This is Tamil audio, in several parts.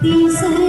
第三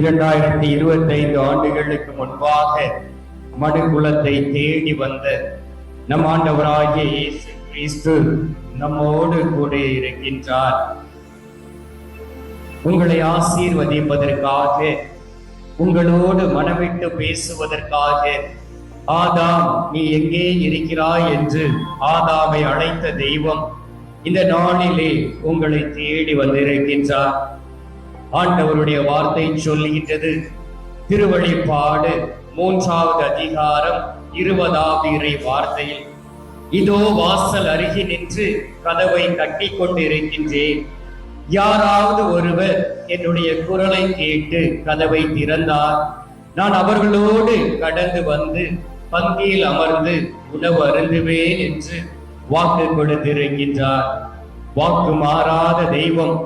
இரண்டாயிரத்தி இருபத்தி ஐந்து ஆண்டுகளுக்கு முன்பாக மடுக்குலத்தை தேடி வந்த நம் ஆண்டவராகிய இயேசு கிறிஸ்து நம்மோடு கூட இருக்கின்றார். உங்களை ஆசீர்வதிப்பதற்காக உங்களோடு மனவிட்டு பேசுவதற்காக ஆதாம் நீ எங்கே இருக்கிறாய்? என்று ஆதாமை அழைத்த தெய்வம் இந்த நாளிலே உங்களை தேடி வந்திருக்கின்றார். ஆண்டவருடைய வார்த்தை சொல்லுகின்றது. திருவழிப்பாடு மூன்றாவது அதிகாரம் இருபதாவது இறை வார்த்தையில் இதோ வாசல் அருகி நின்று கதவை கட்டி கொண்டிருக்கின்றேன். யாராவது ஒருவர் என்னுடைய குரலை கேட்டு கதவை திறந்தார். நான் அவர்களோடு கடந்து வந்து பந்தியில் அமர்ந்து உணவு அருந்துவேன் என்று வாக்கு கொடுத்திருக்கின்றார். வாக்கு மாறாத தெய்வம்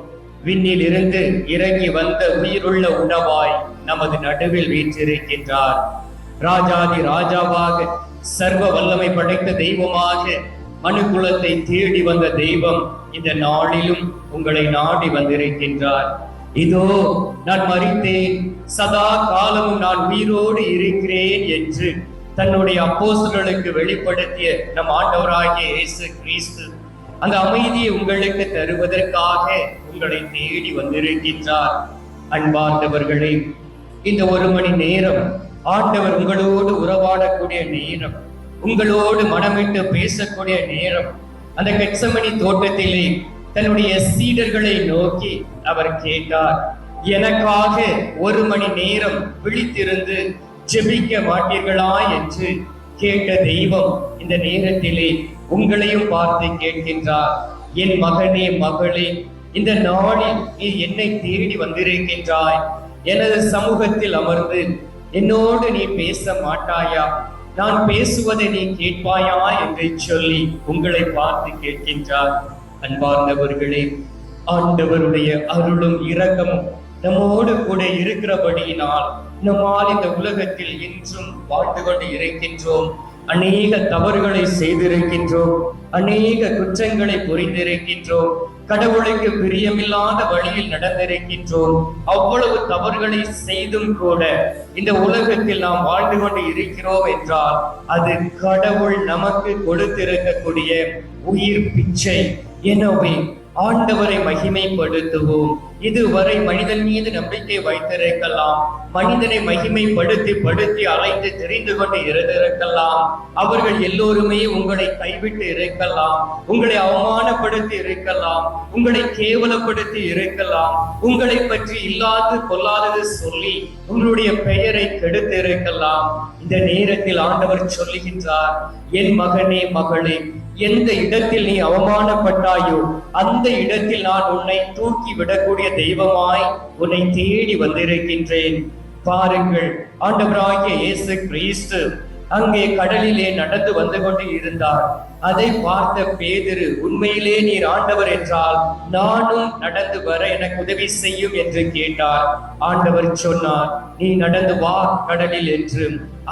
விண்ணில் இருந்து இறங்கி வந்த உயிருள்ள உணவாய் நமது நடுவில் வீற்றிருக்கின்றார். ராஜாதி ராஜாவாக சர்வ வல்லமை படைத்த தெய்வமாக மனுகுலத்தை தேடி வந்த தெய்வம் இந்த நாளிலும் உங்களை நாடி வந்திருக்கின்றார். இதோ நான் மறித்தேன். சதா காலமும் நான் உயிரோடு இருக்கிறேன் என்று தன்னுடைய அப்போஸ்தலர்களுக்கு வெளிப்படுத்திய நம் ஆண்டவராகிய இயேசு கிறிஸ்து அந்த அமைதியை உங்களுக்கு தருவதற்காக உங்களை தேடி வந்திருக்கின்றார். அன்பார்ந்தவர்களே இந்த ஒரு மணி நேரம் ஆண்டவர் உங்களோடு உறவாடக்கூடிய நேரம் உங்களோடு மனமிட்டு பேசக்கூடிய நேரம் அந்த கெட்சமணி தோட்டத்திலே தன்னுடைய சீடர்களை நோக்கி அவர் கேட்டார். எனக்காக ஒரு மணி நேரம் விழித்திருந்து ஜெபிக்க மாட்டீர்களா? என்று கேட்ட தெய்வம் இந்த நேரத்திலே உங்களையும் பார்த்து கேட்கின்றார். என் மகனே மகளே இந்த நாளில் நீ என்னை தேடி வந்திருக்கின்றாய். எனது சமூகத்தில் அமர்ந்து என்னோடு நீ பேச மாட்டாயா? நான் பேசுவதை நீ கேட்பாயா என்று சொல்லி உங்களை பார்த்து கேட்கின்றார். அன்பார்ந்தவர்களே ஆண்டவருடைய அருளும் இரக்கமும் நம்மோடு கூட இருக்கிறபடியினால் நம்மால் இந்த உலகத்தில் இன்றும் வாழ்ந்து கொண்டு இருக்கின்றோம். அநேக தவறுகளை செய்திருக்கின்றோம். அநேக குற்றங்களை புரிந்திருக்கின்றோம். கடவுளுக்கு பிரியமில்லாத வழியில் நடந்திருக்கின்றோம். அவ்வளவு தவறுகளை செய்தும் கூட இந்த உலகத்தில் நாம் வாழ்ந்து கொண்டு இருக்கிறோம் என்றால் அது கடவுள் நமக்கு கொடுத்திருக்கக்கூடிய உயிர் பிச்சை. எனவே ஆண்டவரை மகிமைப்படுத்துவோம். இதுவரை மனிதன் மீது நம்பிக்கை வைத்திருக்கலாம். மனிதனை மகிமைப்படுத்தி படுத்தி அலைந்து தெரிந்து கொண்டு இருந்திருக்கலாம். அவர்கள் எல்லோருமே உங்களை கைவிட்டு இருக்கலாம். உங்களை அவமானப்படுத்தி இருக்கலாம். உங்களை கேவலப்படுத்தி இருக்கலாம். உங்களை பற்றி இல்லாது கொள்ளாதது சொல்லி உங்களுடைய பெயரை கெடுத்து இருக்கலாம். இந்த நேரத்தில் ஆண்டவர் சொல்லுகின்றார் என் மகனே மகளே எந்த இடத்தில் நீ அவமானப்பட்டாயோ அந்த இடத்தில் நான் உன்னை தூக்கி விடக்கூடிய தெய்வமாய் உன்னை தேடி வந்திருக்கின்றேன். பாருங்கள் ஆண்டவராகிய இயேசு கிறிஸ்து அங்கே கடலிலே நடந்து வந்து கொண்டு இருந்தார். அதை பார்த்த பேதிரு உண்மையிலே நீர் ஆண்டவர் என்றால் நானும் நடந்து வர எனக்கு உதவி செய்யும் என்று கேட்டார். ஆண்டவர் சொன்னார் நீ நடந்து வா கடலில் என்று.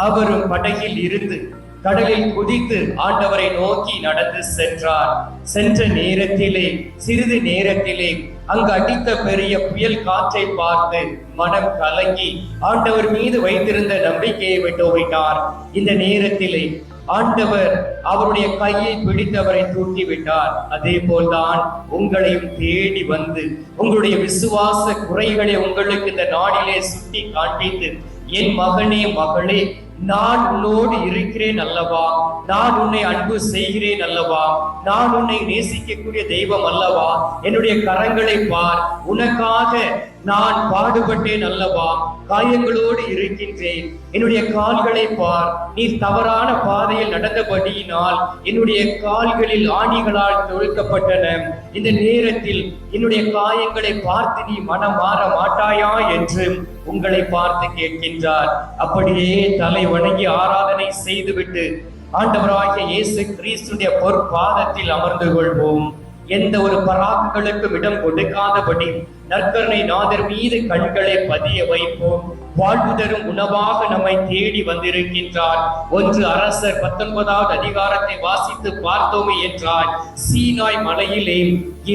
அவரும் படகில் இருந்து கடலில் குதித்து ஆண்டவரை நோக்கி நடந்து சென்றார். சென்ற நேரத்திலே சிறிது நேரத்திலே அங்கு அடித்த பெரிய புயல் காற்றை பார்த்து மனம் கலங்கி ஆண்டவர் மீது வைத்திருந்த நம்பிக்கையை விட்டு ஓடினார் இந்த நேரத்திலே ஆண்டவர் அவருடைய கையை பிடித்தவரை தூக்கி விட்டார் அதே போல்தான் உங்களையும் தேடி வந்து உங்களுடைய விசுவாச குறைகளை உங்களுக்கு இந்த நாடிலே சுட்டி காண்பித்து என் மகனே மகளே நான் உன்னோடு இருக்கிறேன் அல்லவா? நான் உன்னை அன்பு செய்கிறேன் அல்லவா? நான் உன்னை நேசிக்கக்கூடிய தெய்வம் அல்லவா? என்னுடைய கரங்களை பார். உனக்காக நான் பாடுபட்டேன் அல்லவா? காயங்களோடு இருக்கின்றேன். என்னுடைய கால்களை பார். நீ தவறான பாதையில் நடந்தபடியினால் என்னுடைய கால்களில் ஆணிகளால் தொழுக்கப்பட்டன. இந்த நேரத்தில் என்னுடைய காயங்களை பார்த்து நீ மனம் மாற மாட்டாயா என்று உங்களை பார்த்து கேட்கின்றார். அப்படியே தலை வணங்கி ஆராதனை செய்துவிட்டு ஆண்டவராகிய இயேசு கிறிஸ்துடைய பொற்பாதத்தில் அமர்ந்து கொள்வோம். எந்த ஒரு பராக்குகளுக்கும் இடம் கொடுக்காதபடி நற்கருணை நாதர் மீது கண்களை பதிய வைப்போம். வாழ்வு தரும் உணவாக நம்மை தேடி வந்திருக்கின்றார். ஒன்று அரசர் பத்தொன்பதாவது அதிகாரத்தை வாசித்து பார்த்தோமே என்றால் சீனாய் மலையிலே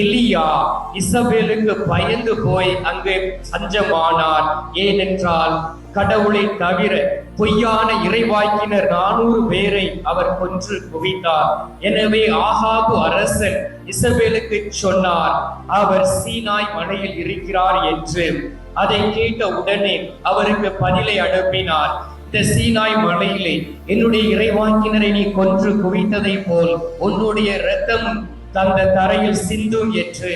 எலியா இசபேலுக்கு பயந்து போய் அங்கு சஞ்சமானார் ஏனென்றால் கடவுளை தவிர பொய்யான இறைவாக்கினர் நானூறு பேரை அவர் கொன்று குவித்தார். எனவே ஆகாபு அரசன் இசபேலுக்கு சொன்னார் அவர் சீனாய் மலையில் இருக்கிறார் என்று. அதை கேட்ட உடனே அவருக்கு பதிலை அனுப்பினார். இந்த சீனாய் மலையிலே என்னுடைய இறைவாக்கினரை நீ கொன்று குவித்ததை போல் உன்னுடைய ரத்தம் தந்த தரையில் சிந்தும் என்று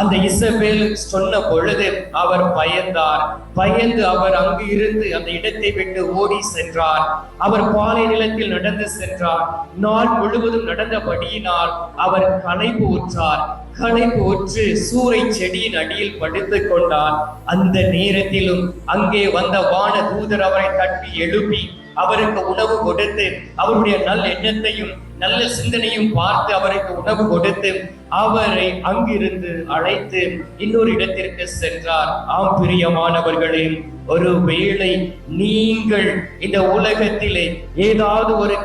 அந்த இசபேல் சொன்ன பொழுது அவர் பயந்தார். பயந்து அவர் அங்கு இருந்து அந்த இடத்தை விட்டு ஓடி சென்றார். அவர் பாலை நிலத்தில் நடந்து சென்றார். நாள் முழுவதும் நடந்தபடியினால் அவர் களைப்பு உற்றார் களைப்பு உற்று சூறை செடியின் அடியில் படுத்து கொண்டார். அந்த நேரத்திலும் அங்கே வந்த வான தூதர் அவரை தட்டி எழுப்பி அவருக்கு உணவு கொடுத்து அவருடைய நல்ல எண்ணத்தையும் நல்ல சிந்தனையும் பார்த்து அவருக்கு உணவு கொடுத்து அவரை அங்கிருந்து அழைத்து இன்னொரு இடத்திற்கு சென்றார். ஆம் பிரியமானவர்களே ஒரு வேளை நீங்கள் இந்த உலகத்திலே ஏதாவது ஒரு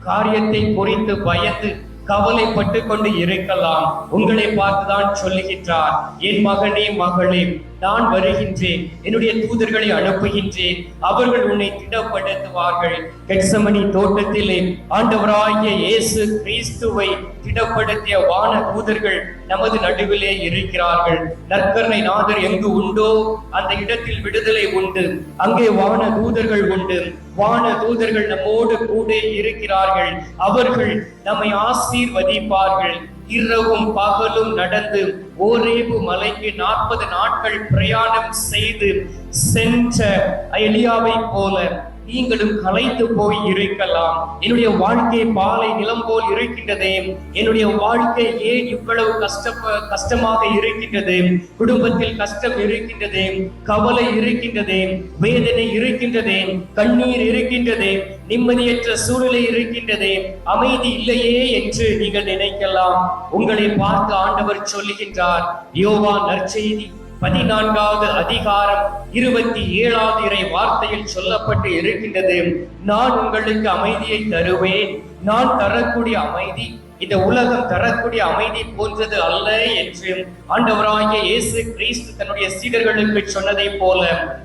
காரியத்தை குறித்து பயந்து கவலைப்பட்டு கொண்டு இருக்கலாம். உங்களை பார்த்துதான் சொல்லுகின்றார். என் மகனே மகளே நான் வருகின்றேன். என்னுடைய தூதர்களை அனுப்புகின்றேன். அவர்கள் உன்னை திடப்படுத்துவார்கள். கெட்சமணி தோட்டத்திலே ஆண்டவராகிய இயேசு கிறிஸ்துவை திடப்படுத்திய வான தூதர்கள் நமது நடுவிலே இருக்கிறார்கள். நற்கரணை நாதர் எங்கு உண்டோ அந்த இடத்தில் விடுதலை உண்டு. அங்கே வான தூதர்கள் உண்டு. வான தூதர்கள் நம்மோடு கூட இருக்கிறார்கள். அவர்கள் நம்மை ஆசீர்வதிப்பார்கள். இரவும் பகலும் நடந்து ஓரேபு மலைக்கு நாற்பது நாட்கள் பிரயாணம் செய்து சென்ற எலியாவை போல நீங்களும் கலைத்து போய் இருக்கலாம். என்னுடைய வாழ்க்கை பாலை நிலம் போல் இருக்கின்றதே. என்னுடைய வாழ்க்கை ஏன் இவ்வளவு கஷ்ட கஷ்டமாக இருக்கின்றது? குடும்பத்தில் கஷ்டம் இருக்கின்றது கவலை இருக்கின்றது வேதனை இருக்கின்றது கண்ணீர் இருக்கின்றது நிம்மதியற்ற சூழ்நிலை இருக்கின்றது. அமைதி இல்லையே என்று நீங்கள் நினைக்கலாம். உங்களை பார்த்து ஆண்டவர் சொல்லுகின்றார் யோவா நற்செய்தி பதினான்காவது அதிகாரம் இருபத்தி ஏழாவது இறை வார்த்தையில் சொல்லப்பட்டு இருக்கின்றது. நான் உங்களுக்கு அமைதியை தருவேன். நான் தரக்கூடிய அமைதி இந்த உலகம் தரக்கூடிய அமைதி போன்றது அல்ல என்று ஆண்டவராகிய இயேசு கிறிஸ்து தன்னுடைய சீடர்களுக்கு சொன்னதை போல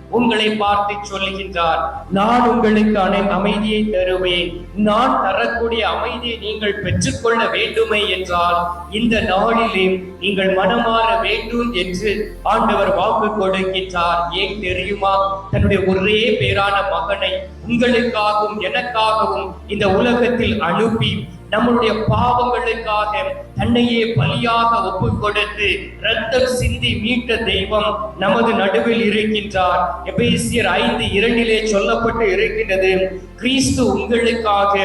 உங்களை பார்த்து சொல்லுகின்றார் நான் உங்களுக்கு அனை அமைதியை தருவேன். நான் தரக்கூடிய அமைதியை நீங்கள் பெற்றுக்கொள்ள வேண்டுமே என்றால் இந்த நாளிலே நீங்கள் மனமாற வேண்டும் என்று ஆண்டவர் வாக்கு கொடுக்கின்றார். ஏன் தெரியுமா? தன்னுடைய ஒரே பேரான மகனை உங்களுக்காகவும் எனக்காகவும் இந்த உலகத்தில் அனுப்பி நம்மளுடைய பாவங்களுக்காக தன்னையே பலியாக ஒப்பு கொடுத்து ரத்தம் சிந்தி மீட்ட தெய்வம் நமது நடுவில் இருக்கின்றார். எபேசியர் ஐந்து இரண்டிலே சொல்லப்பட்டு இருக்கின்றது கிறிஸ்து உங்களுக்காக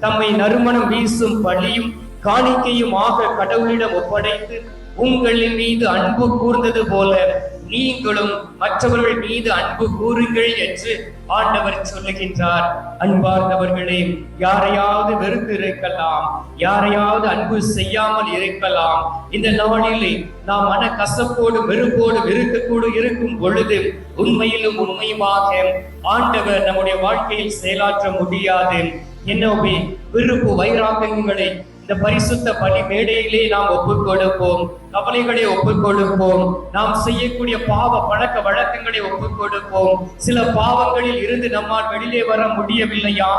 தம்மை நறுமணம் வீசும் பலியும் காணிக்கையுமாக கடவுளிடம் ஒப்படைத்து உங்களின் மீது அன்பு கூர்ந்தது போல நீங்களும் மற்றவர்கள் மீது அன்பு கூறுங்கள் என்று ஆண்டவர் சொல்லுகின்றார். அன்பார்ந்தவர்களே யாரையாவது வெறுத்து இருக்கலாம் யாரையாவது அன்பு செய்யாமல் இருக்கலாம் இந்த நாளிலே நாம் மன கசப்போடு வெறுப்போடு வெறுக்கக்கூடு இருக்கும் பொழுது உண்மையிலும் உண்மையுமாக ஆண்டவர் நம்முடைய வாழ்க்கையில் செயலாற்ற முடியாது. என்னவே விருப்பு வைராக்கங்களை இந்த பரிசுத்த பணி மேடையிலே நாம் ஒப்புக் கொடுப்போம் கவலைகளை ஒப்புக் கொடுப்போம் நாம் செய்யக்கூடிய பாவ பழக்க வழக்கங்களை ஒப்புக் கொடுப்போம் சில பாவங்களில் இருந்து நம்மால் வெளியே வர முடியவில்லையா?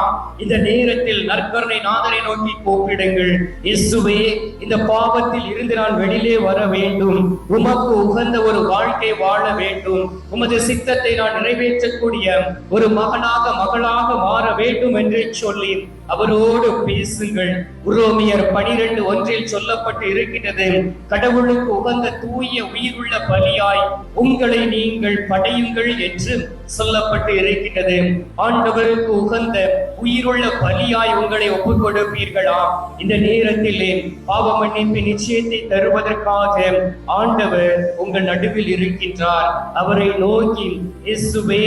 இந்த நேரத்தில் நற்கருணை நாதரை நோக்கி கூப்பிடுங்கள். இயேசுவே இந்த பாவத்தில் இருந்து நான் வெளியிலே வர வேண்டும். உமக்கு உகந்த ஒரு வாழ்க்கை வாழ வேண்டும். உமது சித்தத்தை நான் நிறைவேற்றக்கூடிய ஒரு மகனாக மகளாக மாற வேண்டும் என்று சொல்லி அவரோடு பேசுங்கள். உரோமியர் பனிரெண்டு ஒன்றில் சொல்லப்பட்டு இருக்கின்றது கடவுளுக்கு உகந்த தூய உயிருள்ள பலியாய் உங்களை நீங்கள் படையுங்கள் என்று சொல்லப்பட்டு இருக்கின்றது. ஆண்டவருக்கு உகந்த உயிருள்ள பலியாய் உங்களை ஒப்புக் கொடுப்பீர்களா இந்த நேரத்திலே பாவ மன்னிப்பு நிச்சயத்தை தருவதற்காக ஆண்டவர் உங்கள் நடுவில் இருக்கின்றார். அவரை நோக்கி இயேசுவே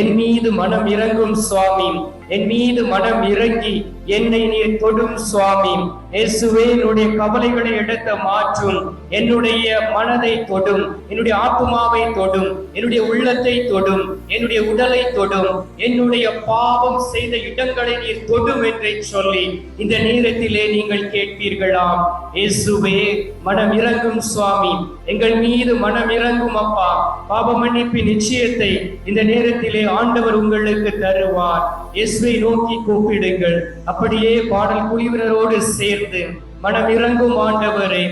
என் மீது மனம் இறங்கும் சுவாமி என் மீது மனம் இறங்கி என்னை நீர் தொடும் சுவாமி. இயேசுவே என்னுடைய கவலைகளை எடுத்த மாற்றும். என்னுடைய மனதை தொடும். என்னுடைய ஆத்மாவை தொடும். என்னுடைய உள்ளத்தை தொடும். என்னுடைய உடலை தொடும். என்னுடைய பாவம் செய்த இடங்களை நீர் தொடும் என்று சொல்லி இந்த நேரத்திலே நீங்கள் கேட்பீர்களாம். இயேசுவே மனம் இறங்கும் சுவாமி. எங்கள் மீது மனம் இறங்கும் அப்பா. பாவ மன்னிப்பின் நிச்சயத்தை இந்த நேரத்திலே ஆண்டவர் உங்களுக்கு தருவார். இயேசுவை நோக்கி கூப்பிடுங்கள். அப்படியே பாடல் குழுவினரோடு சேர்ந்து மனம் இறங்கும் ஆண்டவரே.